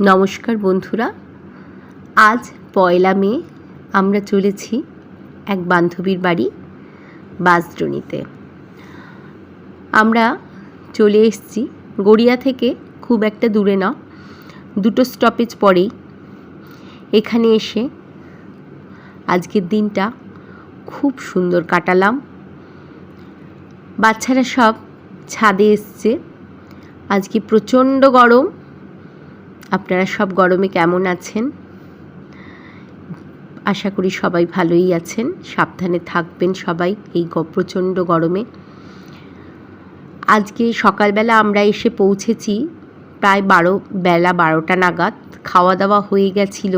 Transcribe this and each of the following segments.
নমস্কার বন্ধুরা। আজ পয়লা মে, আমরা চলেছি এক বান্ধবীর বাড়ি বাসড্রোনিতে আমরা চলে এসেছি গড়িয়া থেকে, খুব একটা দূরে না, দুটো স্টপেজ পরেই। এখানে এসে আজকের দিনটা খুব সুন্দর কাটালাম। বাচ্চারা সব ছাদে এসছে। আজকে প্রচণ্ড গরম আপনারা সব গরমে কেমন আছেন? আশা করি সবাই ভালোই আছেন। সাবধানে থাকবেন সবাই এই প্রচণ্ড গরমে। আজকে সকালবেলা আমরা এসে পৌঁছেছি প্রায় বারো, বেলা বারোটা নাগাদ। খাওয়া দাওয়া হয়ে গেছিল।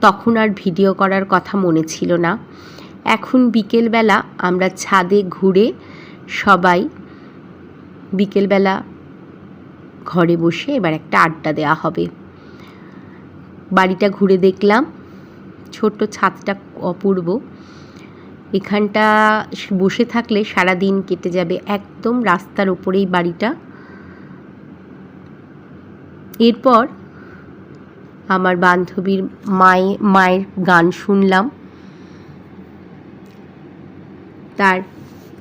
তখন আর ভিডিও করার কথা মনে ছিল না। এখন বিকেলবেলা আমরা ছাদে ঘুরে সবাই বিকেলবেলা ঘরে বসে এবার একটা আড্ডা দেওয়া হবে। বাড়িটা ঘুরে দেখলাম। ছোট্ট ছাদটা অপূর্ব। এখানটা বসে থাকলে সারা দিন কেটে যাবে একদম রাস্তার ওপরেই বাড়িটা। এরপর আমার বান্ধবীর মায়ে, মায়ের গান শুনলাম। তার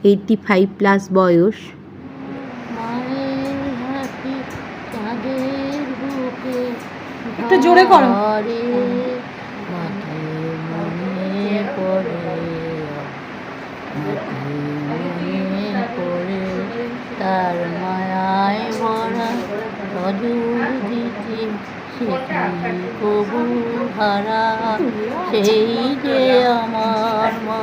এইটটি ফাইভ প্লাস বয়স। একটু জোরে করো। তার মায়ায় ভরা সজুর দিতে সেটি কবু হারা সেই যে আমার মা,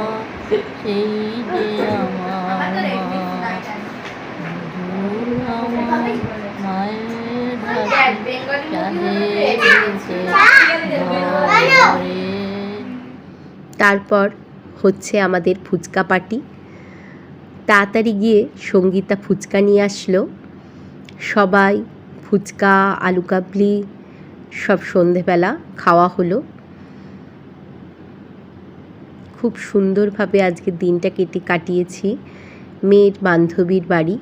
সেই যে আমার মা আমার মায়ের তারপর হচ্ছে আমাদের ফুচকা পার্টি। তাড়াতাড়ি গিয়ে সঙ্গীতা ফুচকা নিয়ে আসলো। সবাই ফুচকা, আলু কাবলি, সব সন্ধেবেলা খাওয়া হলো। খুব সুন্দরভাবে আজকে দিনটা কেটে কাটিয়েছি। মেয়ের বান্ধবীর বাড়ি।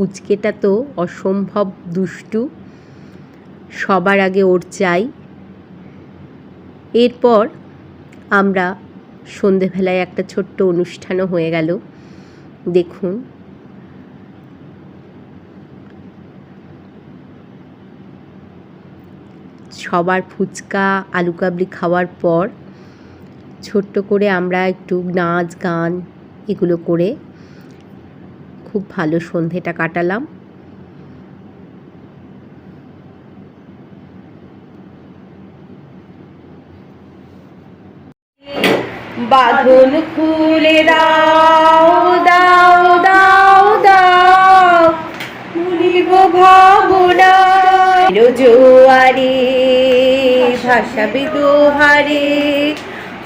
পুচকেটা তো অসম্ভব দুষ্টু। সবার আগে ওর চাই। এরপর আমরা সন্ধেবেলায় একটা ছোট্ট অনুষ্ঠানও হয়ে গেল। দেখুন। সবার ফুচকা, আলু কাবলি খাওয়ার পর ছোট্ট করে আমরা একটু নাচ, গান এগুলো করে খুব ভালো সন্ধেটা কাটালাম। বাঁধন খুলে দাও দাও দাও দাও। ভুলিব ভাবনা। জোয়ারে, ভাসাবে দোহারে।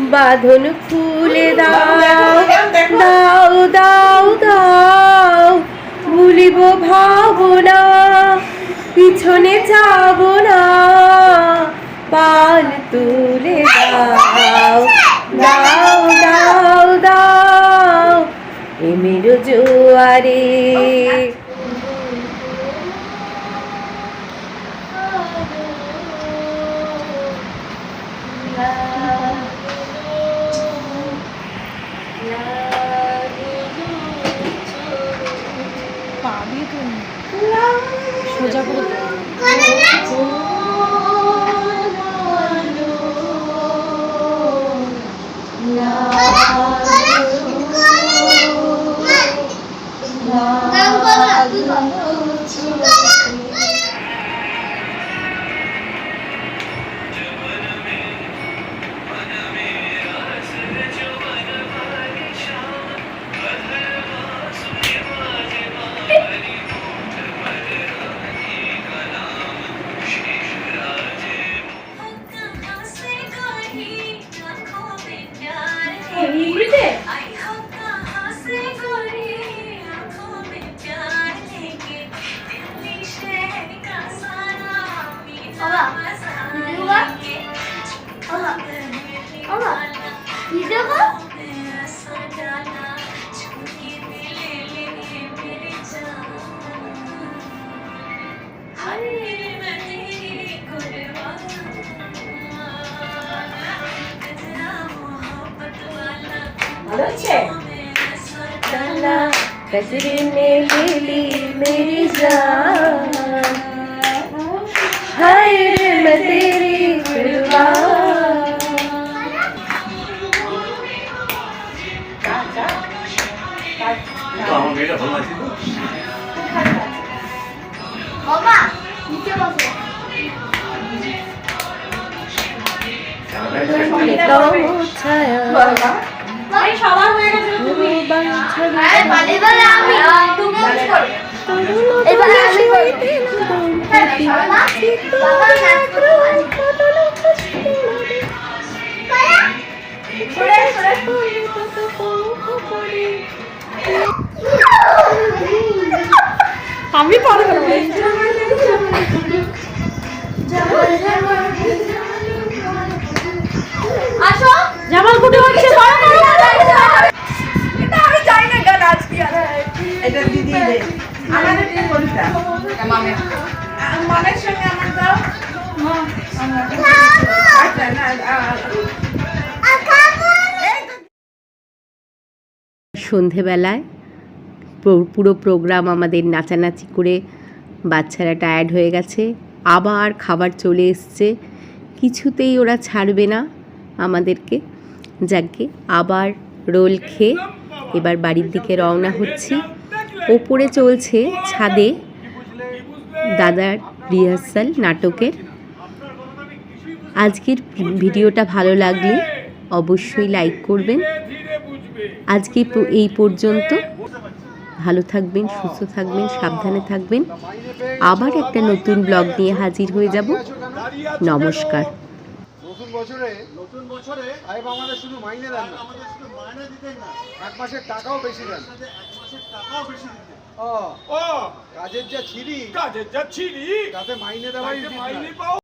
বাঁধন খুলে দাও দাও দাও দাও ভুলিব ভাবনা পিছনে যাব না পাল তুলে দাও দাও দাও দাও এমেরো জোয়ারে ジャブ。এমনি ভালো হচ্ছে 엄마, 이제 보세요. 너무 차요. সবার হয়ে গেছে তুমি। আমি তুমি সন্ধেবেলায় পুরো প্রোগ্রাম আমাদের নাচানাচি করে বাচ্চারা টায়ার্ড হয়ে গেছে, আবার খাবার চলে এসছে, কিছুতেই ওরা ছাড়বে না আমাদেরকে। যাকে আবার রোল খেয়ে এবার বাড়ির দিকে রওনা হচ্ছি। ওপরে চলছে ছাদে দাদার রিহার্সাল নাটকের। আজকের ভিডিওটা ভালো লাগলে অবশ্যই লাইক করবেন। আজকে এই পর্যন্ত। ভালো থাকবেন, সুস্থ থাকবেন, সাবধানে থাকবেন। আবার একটা নতুন ব্লগ নিয়ে হাজির হয়ে যাব। নমস্কার। নতুন বছরে নতুন বছরে শুধু মাইনে দেন না। এক মাসের টাকাও বেশি দেন। ও। ও। কাজের যা ছিলি কাজের যা ছিলি তাতে মাইনে দেওয়াই তাইতে মাইনে পাও